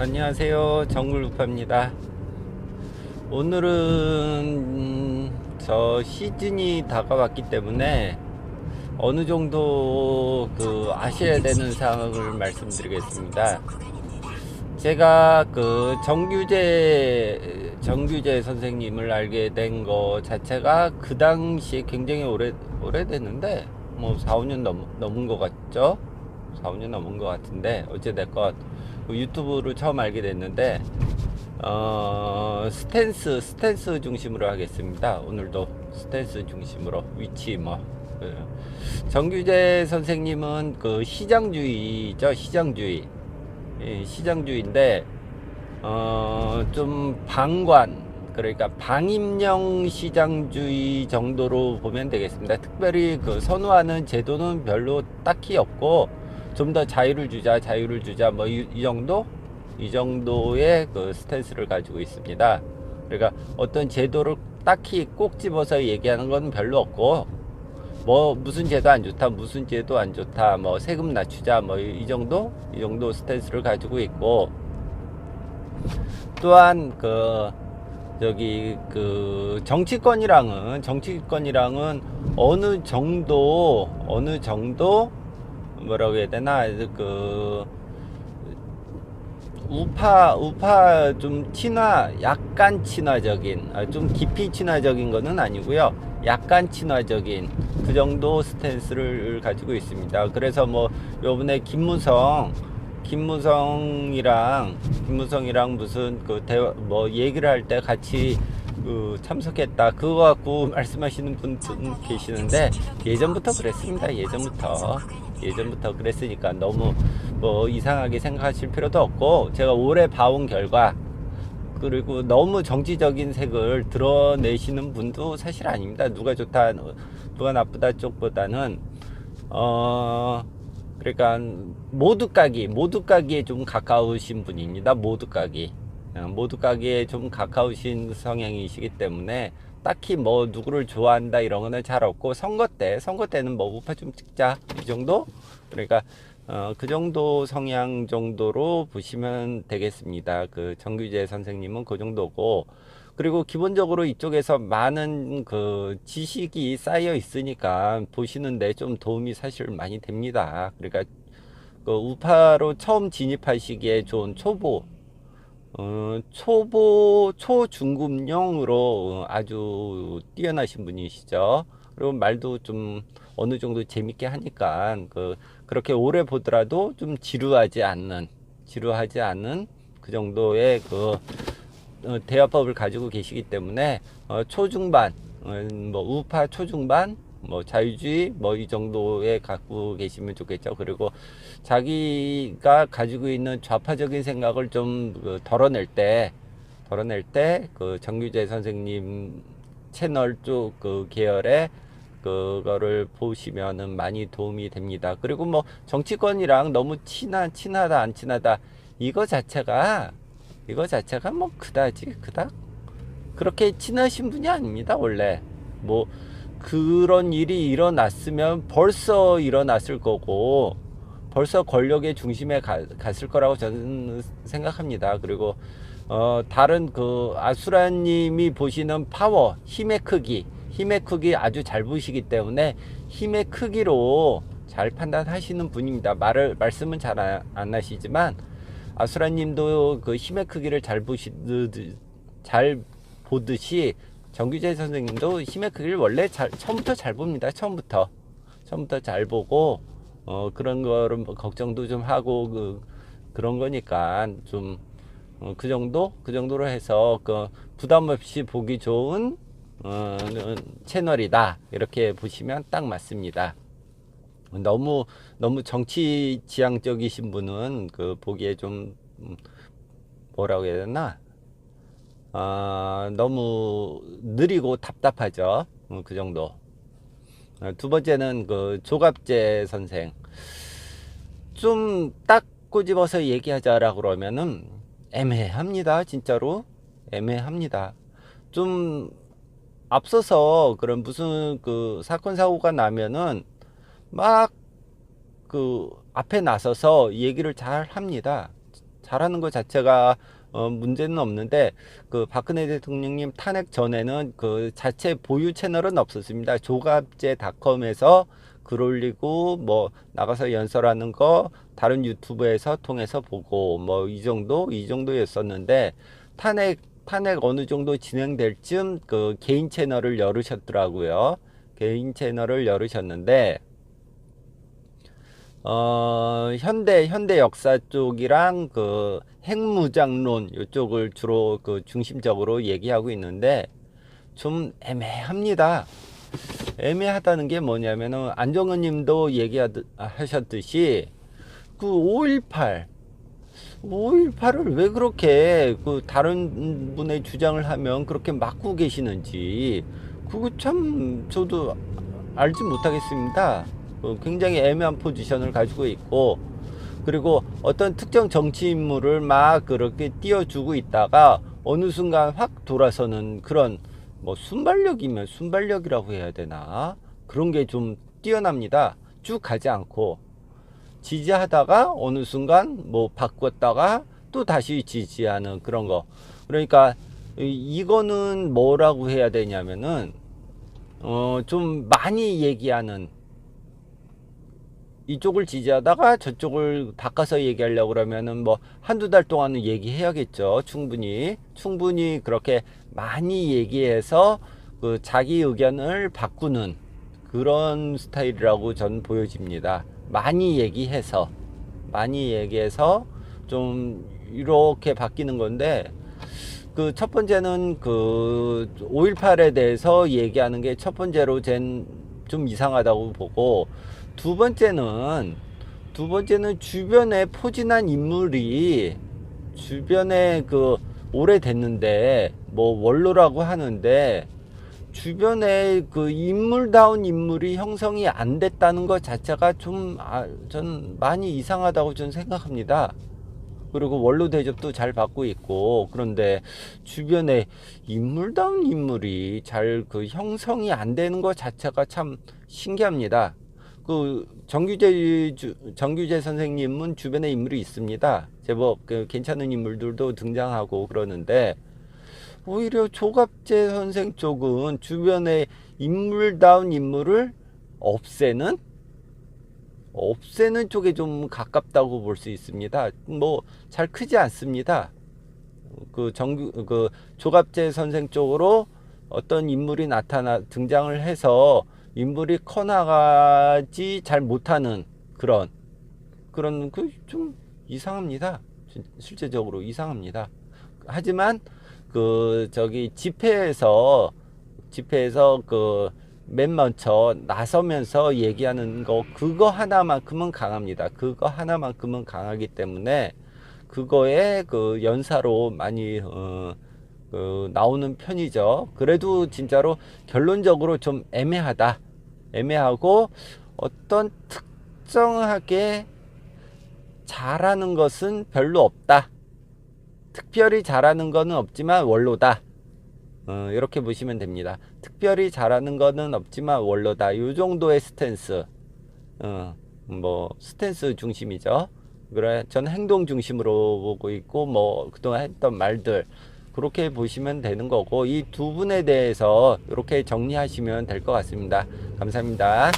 안녕하세요. 정글루파입니다. 오늘은 음, 저 시즌이 다가왔기 때문에 어느 정도 그 아셔야 되는 사항을 말씀드리겠습니다. 제가 그 정규재 정규재 선생님을 알게 된 거 자체가 그 당시에 굉장히 오래 오래됐는데 뭐 4, 5년 넘, 넘은 것 같죠? 4, 5년 넘은 것 같은데 어찌됐건 그 유튜브를 처음 알게 됐는데 어, 스탠스 스탠스 중심으로 하겠습니다. 오늘도 스탠스 중심으로 위치 뭐 그, 정규재 선생님은 그 시장주의죠 시장주의 예, 시장주의인데 어, 좀 방관 그러니까 방임형 시장주의 정도로 보면 되겠습니다. 특별히 그 선호하는 제도는 별로 딱히 없고 좀 더 자유를 주자, 자유를 주자, 뭐이 정도? 이 정도의 그 스탠스를 가지고 있습니다. 그러니까 어떤 제도를 딱히 꼭 집어서 얘기하는 건 별로 없고, 뭐 무슨 제도 안 좋다, 무슨 제도 안 좋다, 뭐 세금 낮추자, 뭐 이 정도? 이 정도 스탠스를 가지고 있고, 또한 그 저기 그 정치권이랑은 정치권이랑은 어느 정도 어느 정도 뭐라고 해야 되나? 그 우파 우파 좀 친화 약간 친화적인 아, 좀 깊이 친화적인 거는 아니고요. 약간 친화적인 그 정도 스탠스를 가지고 있습니다. 그래서 뭐 요번에 김무성 김무성이랑 김무성이랑 무슨 그 대화 뭐 얘기를 할 때 같이 그 참석했다 그거 갖고 말씀하시는 분들 계시는데 예전부터 그랬습니다 예전부터 예전부터 그랬으니까 너무 뭐 이상하게 생각하실 필요도 없고 제가 오래 봐온 결과 그리고 너무 정치적인 색을 드러내시는 분도 사실 아닙니다. 누가 좋다, 누가 나쁘다 쪽보다는 어 그러니까 모두 까기, 모두 까기에 좀 가까우신 분입니다. 모두 까기, 어, 모두 까기에 좀 가까우신 성향이시기 때문에 딱히 뭐 누구를 좋아한다 이런 거는 잘 없고 선거 때 선거 때는 뭐 우파 좀 찍자 이 정도 그러니까 어, 그 정도 성향 정도로 보시면 되겠습니다. 그 정규재 선생님은 그 정도고 그리고 기본적으로 이쪽에서 많은 그 지식이 쌓여 있으니까 보시는데 좀 도움이 사실 많이 됩니다. 그러니까 그 우파로 처음 진입하시기에 좋은 초보 어, 초보 초중급용으로 아주 뛰어나신 분이시죠. 그리고 말도 좀 어느 정도 재밌게 하니까 그 그렇게 오래 보더라도 좀 지루하지 않는 지루하지 않는 그 정도의 그 어, 대화법을 가지고 계시기 때문에 어, 초중반 어, 뭐 우파 초중반 뭐 자유주의 뭐 이 정도에 갖고 계시면 좋겠죠. 그리고 자기가 가지고 있는 좌파적인 생각을 좀그 덜어낼 때 덜어낼 때 그 정규재 선생님 채널 쪽 그 계열의 그거를 보시면은 많이 도움이 됩니다. 그리고 뭐 정치권이랑 너무 친한 친하다 안 친하다 이거 자체가 이거 자체가 뭐 그다지 그닥 그렇게 친하신 분이 아닙니다 원래 뭐 그런 일이 일어났으면 벌써 일어났을 거고 벌써 권력의 중심에 가, 갔을 거라고 저는 생각합니다. 그리고 어, 다른 그 아수라님이 보시는 파워, 힘의 크기, 힘의 크기 아주 잘 보시기 때문에 힘의 크기로 잘 판단하시는 분입니다. 말을 말씀은 잘 안 하시지만 아수라님도 그 힘의 크기를 잘 보시듯 잘 보듯이 정규재 선생님도 힘의 크기를 원래 잘, 처음부터 잘 봅니다. 처음부터. 처음부터 잘 보고, 어, 그런 거를 뭐 걱정도 좀 하고, 그, 그런 거니까 좀, 어, 그 정도? 그 정도로 해서, 그, 부담 없이 보기 좋은, 어, 채널이다. 이렇게 보시면 딱 맞습니다. 너무, 너무 정치 지향적이신 분은 그, 보기에 좀, 음, 뭐라고 해야 되나? 아, 너무 느리고 답답하죠. 어, 그 정도. 어, 두 번째는 그 조갑재 선생. 좀 딱 꼬집어서 얘기하자라고 그러면은 애매합니다. 진짜로. 애매합니다. 좀 앞서서 그런 무슨 그 사건 사고가 나면은 막 그 앞에 나서서 얘기를 잘 합니다. 잘하는 것 자체가 어, 문제는 없는데 그 박근혜 대통령님 탄핵 전에는 그 자체 보유 채널은 없었습니다. 조갑제닷컴에서 글 올리고 뭐 나가서 연설하는 거 다른 유튜브에서 통해서 보고 뭐 이 정도 이 정도였었는데 탄핵 탄핵 어느 정도 진행될 쯤 그 개인 채널을 열으셨더라고요. 개인 채널을 열으셨는데 어, 현대, 현대 역사 쪽이랑 그 핵무장론 이쪽을 주로 그 중심적으로 얘기하고 있는데 좀 애매합니다. 애매하다는 게 뭐냐면은 안정은 님도 얘기하셨듯이 그 5.18, 5.18을 왜 그렇게 그 다른 분의 주장을 하면 그렇게 막고 계시는지 그거 참 저도 알지 못하겠습니다. 어, 굉장히 애매한 포지션을 가지고 있고 그리고 어떤 특정 정치 인물을 막 그렇게 띄워주고 있다가 어느 순간 확 돌아서는 그런 뭐 순발력이면 순발력이라고 해야 되나 그런 게 좀 뛰어납니다. 쭉 가지 않고 지지하다가 어느 순간 뭐 바꿨다가 또 다시 지지하는 그런 거. 그러니까 이- 이거는 뭐라고 해야 되냐면은 어 좀 많이 얘기하는 이쪽을 지지하다가 저쪽을 바꿔서 얘기하려고 그러면은 뭐 한두 달 동안은 얘기해야겠죠. 충분히. 충분히 그렇게 많이 얘기해서 그 자기 의견을 바꾸는 그런 스타일이라고 전 보여집니다. 많이 얘기해서 많이 얘기해서 좀 이렇게 바뀌는 건데 그 첫 번째는 그 5.18에 대해서 얘기하는 게 첫 번째로 쟨좀 이상하다고 보고 두 번째는 두 번째는 주변에 포진한 인물이 주변에 그 오래됐는데 뭐 원로라고 하는데 주변에 그 인물다운 인물이 형성이 안 됐다는 것 자체가 좀, 아, 전 많이 이상하다고 저는 생각합니다. 그리고 원로 대접도 잘 받고 있고, 그런데 주변에 인물다운 인물이 잘 그 형성이 안 되는 것 자체가 참 신기합니다. 그 정규재 주- 정규재 선생님은 주변에 인물이 있습니다. 제법 그 괜찮은 인물들도 등장하고 그러는데 오히려 조갑재 선생 쪽은 주변에 인물다운 인물을 없애는 없애는 쪽에 좀 가깝다고 볼 수 있습니다. 뭐 잘 크지 않습니다. 그 정규 그 조갑재 선생 쪽으로 어떤 인물이 나타나 등장을 해서 인물이 커나가지 잘 못하는 그런 그런 그 좀 이상합니다. 진- 실제적으로 이상합니다. 하지만 그 저기 집회에서 집회에서 그 맨 먼저 나서면서 얘기하는 거 그거 하나만큼은 강합니다. 그거 하나만큼은 강하기 때문에 그거에 그 연사로 많이 어, 그 나오는 편이죠. 그래도 진짜로 결론적으로 좀 애매하다. 애매하고 어떤 특정하게 잘하는 것은 별로 없다. 특별히 잘하는 거는 없지만 원로다. 어, 이렇게 보시면 됩니다. 특별히 잘하는 거는 없지만 원로다. 요 정도의 스탠스. 어, 뭐 스탠스 중심이죠. 그래, 저는 행동 중심으로 보고 있고 뭐 그동안 했던 말들 그렇게 보시면 되는 거고 이 두 분에 대해서 이렇게 정리하시면 될 것 같습니다. 감사합니다.